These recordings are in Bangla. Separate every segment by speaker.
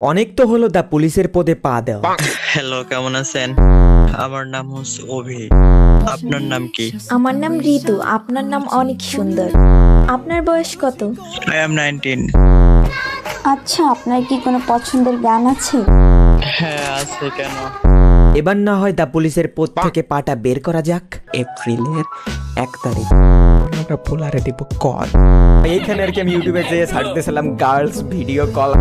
Speaker 1: অনেক তো হলো দা পুলিশের পদে পা দেওয়া।
Speaker 2: হ্যালো কেমন আছেন? আমার নাম হচ্ছে অভি। আপনার নাম কি?
Speaker 3: আমার নাম ঋতু। আপনার নাম অনেক সুন্দর। আপনার বয়স কত?
Speaker 2: আই এম নাইনটিন
Speaker 4: আচ্ছা আপনার কি কোনো পছন্দের গান আছে?
Speaker 2: হ্যাঁ আছে কেন?
Speaker 1: এবার না হয় দা পুলিশের পদ থেকে পাটা বের করা যাক। এপ্রিলের এক তারিখ। আমরা পোলারে দিব কল। এইখানে আর কি আমি ইউটিউবে যেয়ে সার্চ দিয়েছিলাম গার্লস ভিডিও কল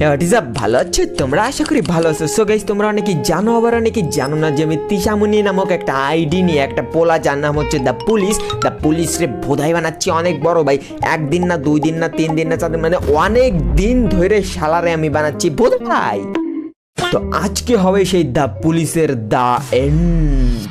Speaker 1: টিজা ভালো আছো? তোমরা আশা করি ভালো আছো। সো গাইস তোমরা অনেকেই জানো, আবার অনেকেই জানো না যে আমি তিশামুনি নামক একটা আইডি নিয়ে একটা পোলা, যার নাম হচ্ছে দ্য পুলিশ দ্য পুলিশ রে বোধাই বানাচ্ছি অনেক বড় ভাই। একদিন না, দুই দিন না, তিন দিন না, চার দিন মানে অনেক দিন ধরে শালারে আমি বানাচ্ছি, বোধাই। তো আজকে হবে সেই দ্য পুলিশের দ্য এন্ড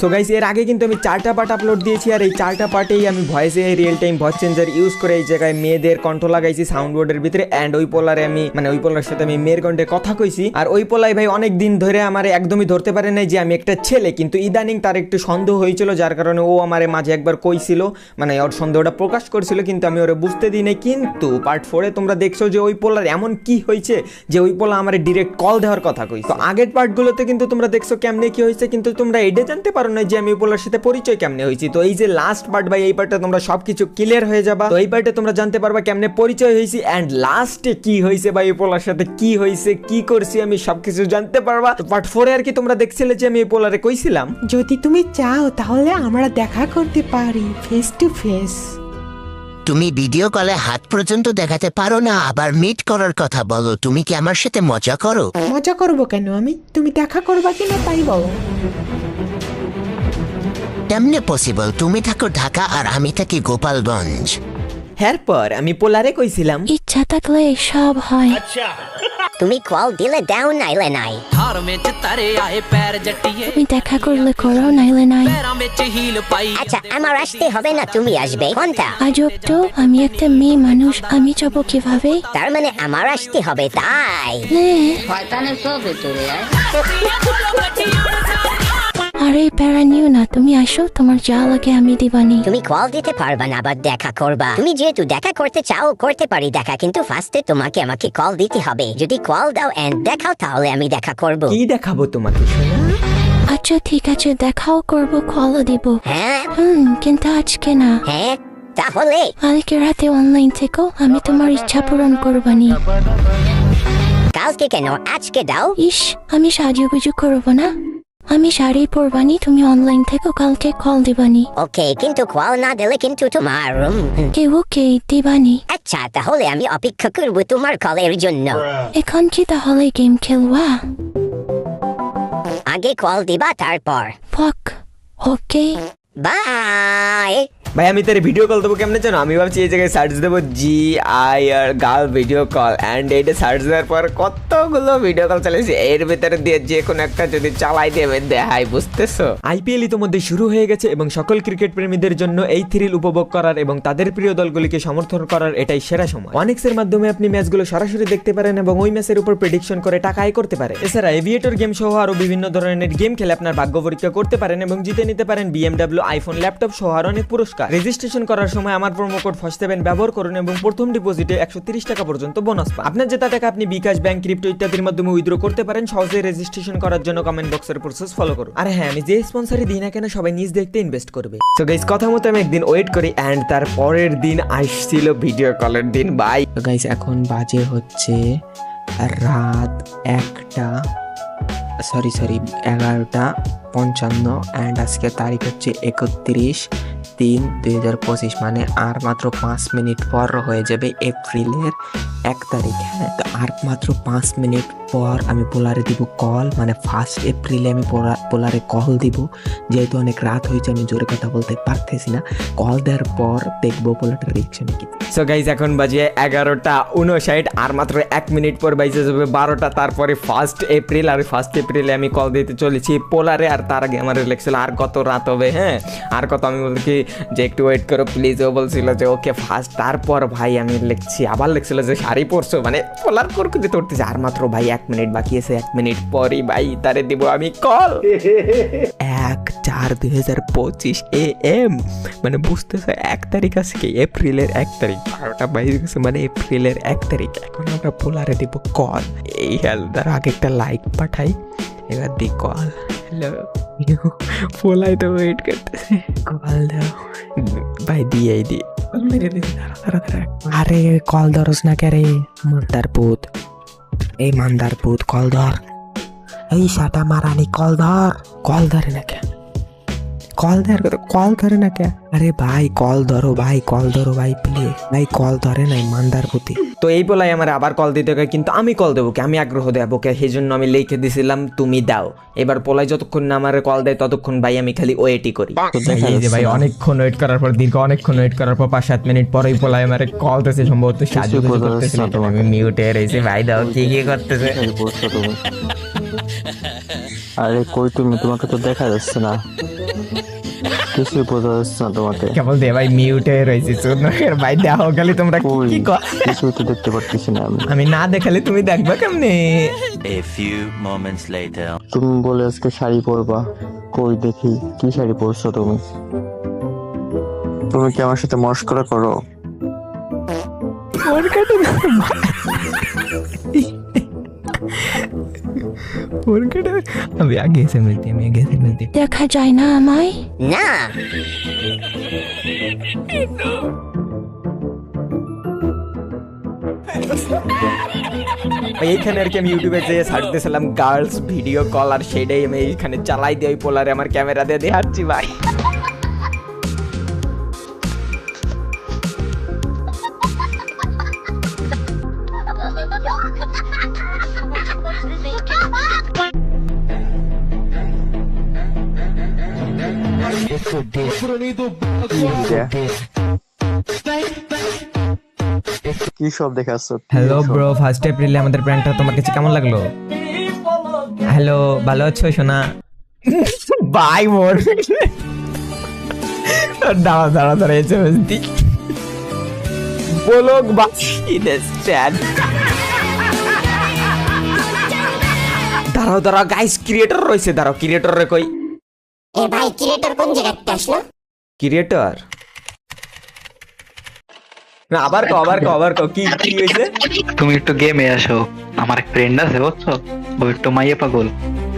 Speaker 1: সো গাইস এর আগে কিন্তু আমি চারটা পার্ট আপলোড দিয়েছি আর এই চারটা পার্টেই আমি ভয়েসে real time voice changer use করে এই জায়গায় মেয়েদের কণ্ঠ লাগাইছি সাউন্ড বোর্ডের ভিতরে অ্যান্ড ওই পোলারে আমি মানে ওই পোলার সাথে আমি মেয়ের কণ্ঠে কথা কইছি। আর ওই পোলাই ভাই অনেক দিন ধরে আমার একদমই ধরতে পারে নাই যে আমি একটা ছেলে, কিন্তু ইদানিং তার একটু সন্দেহ হয়েছিল, যার কারণে ও আমার মাঝে একবার কইছিল মানে ওর সন্দেহটা প্রকাশ করছিল, কিন্তু আমি ওরে বুঝতে দিই নাই। কিন্তু পার্ট ফোরে তোমরা দেখছ যে ওই পোলার এমন কি হয়েছে যে ওই পোলা আমার ডিরেক্ট কল দেওয়ার কথা কইছে। তো আগের পার্টগুলোতে কিন্তু তোমরা দেখছ কেমনে কি হয়েছে, কিন্তু তোমরা এটা জানতে পারো না যে আমি ওই পোলার সাথে পরিচয় কেমনে হয়েছি? তো এই যে লাস্ট পার্ট ভাই এই পার্টে তোমরা সবকিছু ক্লিয়ার হয়ে যাবা। তো এই পার্টে তোমরা জানতে পারবা কেমনে পরিচয় হয়েছি এন্ড লাস্টে কি হয়েছে ভাই এই পোলার সাথে কি হয়েছে কি করছি আমি সবকিছু জানতে পারবা। তো পার্ট ফোরে আর কি তোমরা দেখছিলে যে আমি এই পোলারে কইছিলাম?
Speaker 5: যদি তুমি চাও তাহলে আমরা দেখা করতে পারি ফেস টু ফেস
Speaker 6: তুমি ভিডিও কলে হাত পর্যন্ত দেখাতে পারো না আবার মিট করার কথা বলো। তুমি কি আমার সাথে মজা করো?
Speaker 5: মজা করব কেন আমি? তুমি দেখা করবা কিনা তাই বলো।
Speaker 6: তেমনি পসিবল তুমি থাকো ঢাকা আর আমি থাকি গোপালগঞ্জ।
Speaker 1: এরপর আমি পোলারে কইছিলাম।
Speaker 7: ইচ্ছা থাকলে সব হয়।
Speaker 8: তুমি কল দিলে দাও নাইলে নাই।
Speaker 7: তুমি দেখা করলে করো নাইলে নাই।
Speaker 8: আচ্ছা আমার আসতে হবে না তুমি আসবে। কোনটা?
Speaker 7: আজব তো আমি একটা মেয়ে মানুষ আমি যাব কীভাবে?
Speaker 8: তার মানে আমার আসতে হবে তাই।
Speaker 7: হ্যাঁ। শয়তানের সব ভেতরে আরে প্যারা নিও না। তুমি আসো তোমার যা লাগে আমি দিবানি।
Speaker 8: তুমি কল দিতে পারবা না আবার দেখা করবা। তুমি যেহেতু দেখা করতে চাও করতে পারি দেখা কিন্তু ফার্স্টে তোমাকে আমাকে কল দিতে হবে। যদি কল দাও এন্ড দেখাও তাহলে আমি দেখা করব।
Speaker 1: কি দেখাবো তোমাকে
Speaker 7: আচ্ছা ঠিক আছে দেখাও করব কলও দিব।
Speaker 8: হ্যাঁ।
Speaker 7: হুম কিন্তু আজকে না।
Speaker 8: হ্যাঁ তাহলে?
Speaker 7: কালকে রাতে অনলাইন থেকো আমি তোমার ইচ্ছা পূরণ করবানি।
Speaker 8: কালকে কেন? আজকে দাও।
Speaker 7: ইস আমি সাজুগুজু করব না। আমি শাড়ি পরবানি তুমি অনলাইন থেকে কালকে কল দিবানি।
Speaker 8: ওকে কিন্তু কল না দিলে কিন্তু তোমার রুম
Speaker 7: কেউ কে দিবানি?
Speaker 8: আচ্ছা তাহলে আমি অপেক্ষা করব তোমার কলের জন্য।
Speaker 7: এখন কি তাহলে গেম খেলবা?
Speaker 8: আগে কল দিবা তারপর।
Speaker 7: ফক ওকে
Speaker 8: বাই
Speaker 1: ভাই, আমি তোর ভিডিও কল দেবো কেমনে জানো? আমি ভাবছি এই জায়গায় সার্চ দেবো G I R girl video call and এইটা সার্চ দেওয়ার পর কতগুলো ভিডিও কল চালিয়েছে এর ভিতরে দিয়ে যে কোনো একটা যদি চালাই দেবে দেখাই, বুঝতেছো? আইপিএল ইতিমধ্যে শুরু হয়ে গেছে এবং সকল ক্রিকেট প্রেমীদের জন্য এই থ্রিল উপভোগ করার এবং তাদের প্রিয় দলগুলিকে সমর্থন করার এটাই সেরা সময়। অনেক্সের মাধ্যমে আপনি ম্যাচগুলো সরাসরি দেখতে পারেন এবং ওই ম্যাচের উপর প্রেডিকশন করে টাকা আয় করতে পারেন। এছাড়া এভিয়েটর গেম সহ আরও বিভিন্ন ধরনের গেম খেলে আপনার ভাগ্য পরীক্ষা করতে পারেন এবং জিতে নিতে পারেন বিএমডাব্লিউ আইফোন ল্যাপটপ সহ আরও অনেক পুরস্কার। রেজিস্ট্রেশন করার সময় আমার প্রোমো কোড ফসতেবেন ব্যবহার করুন এবং প্রথম ডিপোজিটে একশো টাকা পর্যন্ত বোনাস পান। আপনার জেতা টাকা আপনি বিকাশ ব্যাংক ক্রিপ্টো ইত্যাদির মাধ্যমে উইথড্র করতে পারেন সহজে রেজিস্ট্রেশন করার জন্য কমেন্ট বক্সের প্রসেস ফলো করুন। আর হ্যাঁ আমি যে স্পন্সারই দিই না কেন সবাই নিজ দেখতে ইনভেস্ট করবে। তো গাইস কথা মতো আমি একদিন ওয়েট করি অ্যান্ড তার পরের দিন আসছিল ভিডিও কলের দিন। বাই গাইস এখন বাজে হচ্ছে রাত একটা। সরি সরি, এগারোটা পঞ্চান্ন অ্যান্ড আজকে তারিখ হচ্ছে একত্রিশ তিন দুই হাজার পঁচিশ মানে আর মাত্র পাঁচ মিনিট পর হয়ে যাবে এপ্রিলের এক তারিখ। হ্যাঁ তো আর মাত্র পাঁচ মিনিট পর আমি পোলারে দিব কল মানে ফার্স্ট এপ্রিলে আমি পোলারে কল দিব। যেহেতু অনেক রাত হয়েছে, আমি জোরে কথা বলতে পারতেছি না। কল দেওয়ার পর দেখব পোলাটা রিক্সা নাকি সো গাইজ এখন বাজে এগারোটা উনষাট আর মাত্র এক মিনিট পর বাইজে যাবে বারোটা। তারপরে ফার্স্ট এপ্রিল আর ফার্স্ট এপ্রিলে আমি কল দিতে চলেছি পোলারে, আর তার আগে আমার লেগছিল আর কত রাত হবে হ্যাঁ? আর কত আমি বলি কি যে একটু ওয়েট করো প্লিজ ও বলছিল যে ওকে ফার্স্ট তারপর ভাই আমি লিখছি, আবার লিখছিল যে শাড়ি পড়ছো মানে পোলার করতে করতেছে আর মাত্র ভাই এক মিনিট বাকি আছে, এক মিনিট পরই ভাই তারে দিব আমি কল। এক চার দুই হাজার পঁচিশ এ এম মানে বুঝতেছে, এক তারিখ আজকে, এপ্রিলের এক তারিখ, বারোটা বাইশ গেছে মানে এপ্রিলের এক তারিখ, এখন আমরা পোলারে দিব কল। এই হেলদার আগে একটা লাইক পাঠাই, এবার দি কল। হ্যালো পোলাই তো ওয়েট করতেছে, কল দাও। ভাই দিয়েই দি। আরে কল ধরস না কে রে? মান্দার পুত। এই মান্দার পুত কল ধর। এই সাটা মারানি কল ধর। কল ধরে না কে? কল দেওয়ার কথা কল ধরে না কে? আরে ভাই কল ধরো ভাই কল ধরো ভাই প্লিজ ভাই কল ধরে নাই মান্দার প্রতি। তো এই বলাই আমার আবার কল দিতে হবে কিন্তু আমি কল দেবো কে? আমি আগ্রহ দেবো কে? সেই জন্য আমি লিখে দিছিলাম তুমি দাও। এবার পোলাই যতক্ষণ না আমার কল দেয় ততক্ষণ ভাই আমি খালি ওয়েটই করি। এই যে ভাই অনেকক্ষণ ওয়েট করার পর দীর্ঘ অনেকক্ষণ ওয়েট করার পর পাঁচ সাত মিনিট পরেই পোলাই আমার কল দিতেছে সম্ভবত সাজু করতেছে। আমি মিউটে রয়েছে। ভাই দাও কি কি করতেছে?
Speaker 9: আরে কই তুমি? তোমাকে তো দেখা যাচ্ছে না। কিছুই বোঝা যাচ্ছে না তোমাকে।
Speaker 1: কেবল দে ভাই মিউটে রয়েছে চোদ্দের ভাই দেখো খালি তোমরা কি
Speaker 9: কিছু তো দেখতে পারতেছি না আমি।
Speaker 1: আমি না দেখালে তুমি দেখবা কেমনে?
Speaker 10: এ ফিউ মোমেন্টস লেটার
Speaker 9: তুমি বলে আজকে শাড়ি পরবা। কই দেখি কি শাড়ি পরছো তুমি? তুমি কি আমার সাথে মস্করা করো?
Speaker 1: अभी आगे से मिलती है मैं आगे से मिलती
Speaker 7: দেখা যায় না আমায়
Speaker 8: না
Speaker 1: ভাই এইখানে আর কি আমি ইউটিউবে যেয়ে সার্চ দিয়েছিলাম গার্লস ভিডিও কল আর সেটাই আমি এইখানে চালাই দিয়ে ওই পোলারে আমার ক্যামেরা দিয়ে দেখাচ্ছি ভাই
Speaker 9: কি সব দেখাচ্ছ?
Speaker 1: হ্যালো ব্রো ফার্স্ট এপ্রিলে আমাদের প্র্যাঙ্কটা তোমার কাছে কেমন লাগল? হ্যালো ভালো আছো সোনা? বাই মোর দাঁড়া দাঁড়া দাঁড়া এসে বলতি বলো দাঁড়াও দাঁড়াও গাইস ক্রিয়েটর রয়েছে দাঁড়াও ক্রিয়েটর রে কই?
Speaker 8: এ ভাই ক্রিয়েটর কোন জায়গাতে আসলো?
Speaker 1: ক্রিয়েটর না আবার কো আবার কো আবার কো কি কি হয়েছে?
Speaker 2: তুমি একটু গেমে আসো। আমার এক ফ্রেন্ড আছে বুঝছ? ও একটু মাইয়ে পাগল।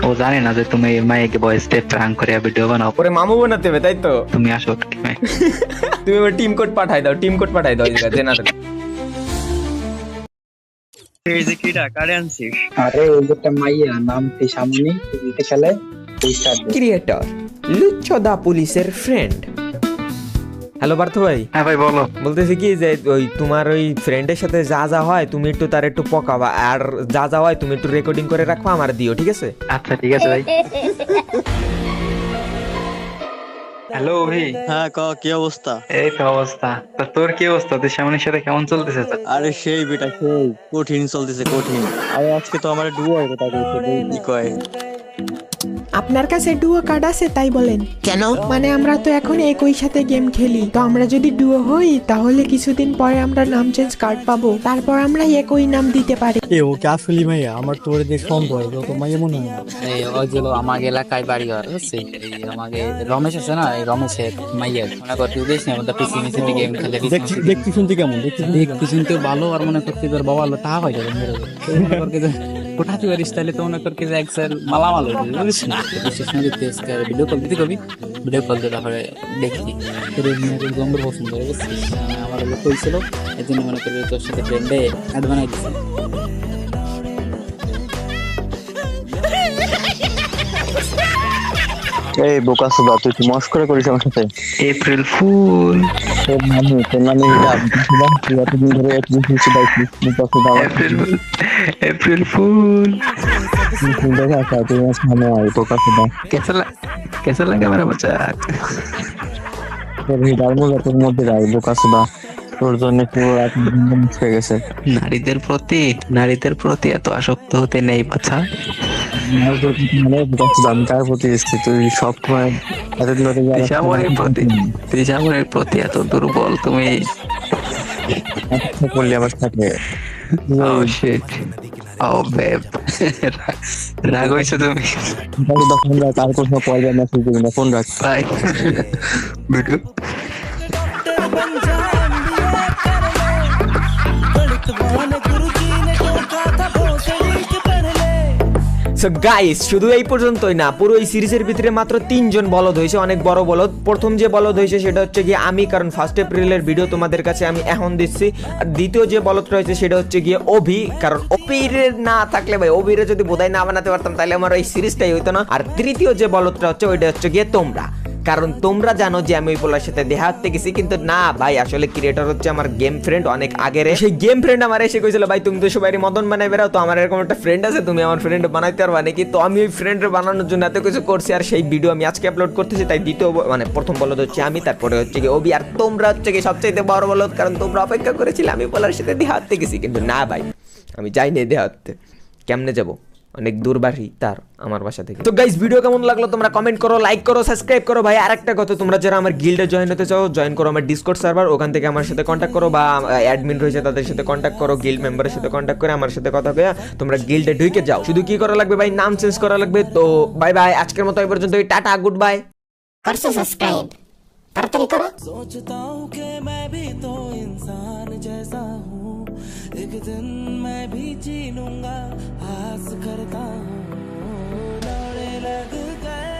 Speaker 2: ও জানে না যে তুমি মাইয়াকে ভয়েস টেপ প্রাং করে ভিডিও বানাও।
Speaker 1: ওরে মামু বানাতে হবে তাই তো?
Speaker 2: তুমি আসো
Speaker 1: তুমি আমার টিম কোড পাঠাই দাও টিম কোড পাঠাই দাও এই জায়গায় জেনা
Speaker 2: এই যে কিটা কারে আনছিস?
Speaker 9: আরে ওই একটা মাইয়া নাম কি সামনে খেলে?
Speaker 1: ক্রিয়েটর লুচ্ছদা পুলিশের ফ্রেন্ড হ্যালো পার্থ ভাই।
Speaker 2: হ্যাঁ ভাই বলো।
Speaker 1: বলতেছি কি যে ওই তোমার ওই ফ্রেন্ডের সাথে যা যা হয় তুমি একটু তার একটু পকাবা। আর যা যা হয় তুমি একটু রেকর্ডিং করে রাখবা আমার দিও ঠিক আছে?
Speaker 2: আচ্ছা ঠিক আছে ভাই। হ্যালো ভাই।
Speaker 9: হ্যাঁ ক কি অবস্থা?
Speaker 2: এই তো অবস্থা। তা তোর কি অবস্থা? তুই সামনের সাথে কেমন চলতেছে?
Speaker 9: আরে সেই বেটা সেই কঠিন চলতেছে কঠিন। আরে আজকে তো আমার ডুয়ার কথা বলছে কি কয়?
Speaker 5: আপনার কাছে ডুয়ো কার্ড আছে তাই বলেন।
Speaker 6: কেন?
Speaker 5: মানে আমরা তো এখন একই সাথে গেম খেলি। তো আমরা যদি ডুয়ো হই তাহলে কিছুদিন পরে আমরা নাম চেঞ্জ কার্ড পাবো। তারপর আমরা একই নাম দিতে পারি।
Speaker 9: এ ও কে আসলি মাইয়া আমার তো ওরে সম্ভব তো মাইয়া মনে হয় না।
Speaker 11: এই যে আমার এলাকায় বাড়ি ঘর এই আমাকে রমেশ আছে না? এই রমেশের মাইয়া। মনে কর তুই দেখিস না আমাদের পিসি মিসি গেম খেলে
Speaker 9: দেখছি দেখতে শুনতে কেমন দেখতে
Speaker 11: শুনতে ভালো আর মনে করতে তোর বাবা টাকা হয়ে যাবে মেরে দেবে। তো কর কি যে কোথাতে পারিস তাহলে তো মনে কর কি যে স্যার মালামাল হয়ে বুঝিস না? বিশেষ করে দেখতে আজকে ভিডিও কল দিতে কবি। ভিডিও কল দিয়ে তারপরে দেখি। তোর গম গম্ভীর পছন্দ হয় মানে আমার লোক হয়েছিল এই জন্য মনে করি তোর সাথে ফ্রেন্ডে অ্যাড
Speaker 9: এই তুই করিস আমার সাথে? April fool. ধরে
Speaker 2: এপ্রিল ফুল।
Speaker 9: তুই তুই
Speaker 2: লাগে আমার বাচ্চা
Speaker 9: তোর তোর মধ্যে রাখ বোকা তোর জন্য পুরো গেছে।
Speaker 2: নারীদের প্রতি নারীদের প্রতি এত আসক্ত হতে নেই বাচ্চা
Speaker 9: আমি প্রতি তুই
Speaker 2: এত দুর্বল তুমি
Speaker 9: করলি আমার সাথে
Speaker 2: ও শিট ও বেব রাগ হয়েছো তুমি
Speaker 9: ফোন রাখ আর কোনো পয়সা মেসেজ দিবি না ফোন রাখ
Speaker 2: বাই ভিডিও
Speaker 1: সো গাইস শুধু এই পর্যন্তই না, পুরো এই সিরিজের ভিতরে মাত্র তিনজন বলদ হয়েছে, অনেক বড় বলদ। প্রথম যে বলদ হয়েছে, সেটা হচ্ছে গিয়ে আমি, কারণ ফার্স্ট এপ্রিলের ভিডিও তোমাদের কাছে আমি এখন দিচ্ছি। আর দ্বিতীয় যে বলদটা হয়েছে সেটা হচ্ছে গিয়ে অভি, কারণ অভিরে না থাকলে ভাই, অভিরে যদি বোধাই না বানাতে পারতাম, তাহলে আমার এই সিরিজটাই হইতো না। আর তৃতীয় যে বলদটা হচ্ছে, ওইটা হচ্ছে গিয়ে তোমরা। কারণ তোমরা জানো যে আমি ওই পোলার সাথে দেখা হাঁটতে গেছি, কিন্তু না ভাই, আসলে ক্রিয়েটর হচ্ছে আমার গেম ফ্রেন্ড অনেক আগের সেই গেম ফ্রেন্ড আমার এসে কইছিল, ভাই, তুমি তো সবাই মদন বানাই বেরাও তো আমার এরকম একটা ফ্রেন্ড আছে, তুমি আমার ফ্রেন্ড বানাইতে পারবা নাকি? তো আমি ওই ফ্রেন্ড বানানোর জন্য এত কিছু করছি, আর সেই ভিডিও আমি আজকে আপলোড করতেছি, তাই দ্বিতীয় মানে প্রথম বলদ হচ্ছে আমি, তারপরে হচ্ছে কি অবি আর তোমরা হচ্ছে কি সবচাইতে বড় বলদ, কারণ তোমরা অপেক্ষা করেছিলে আমি পোলার সাথে দেখা হাঁটতে গেছি, কিন্তু না ভাই, আমি যাইনি দেখা হাঁটতে কেমনে যাব? অনেক দূর বাড়ি তার আমার বাসা থেকে। তো গাইস ভিডিও কেমন লাগল? তোমরা কমেন্ট করো লাইক করো সাবস্ক্রাইব করো। ভাই আরেকটা কথা তোমরা যারা আমার গিল্ডে জয়েন হতে চাও জয়েন করো আমার ডিসকর্ড সার্ভার ওখান থেকে আমার সাথে কন্ট্যাক্ট করো বা অ্যাডমিন রয়েছে তাদের সাথে কন্ট্যাক্ট করো গিল্ড মেম্বারের সাথে কন্ট্যাক্ট করে আমার সাথে কথা কয়ে তোমরা গিল্ডে ঢুকে যাও। শুধু কি করা লাগবে ভাই? নাম চেঞ্জ করা লাগবে। তো বাই বাই আজকের মতো এই পর্যন্ত টাটা গুড বাই
Speaker 8: সাবস্ক্রাইব
Speaker 12: सोचता हूँ। कि मैं भी तो इंसान जैसा हूँ। एक दिन मैं भी जी लूँगा आस करता हूँ। लौड़े लग गए,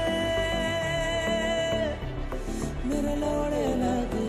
Speaker 12: मेरे लौड़े लग गए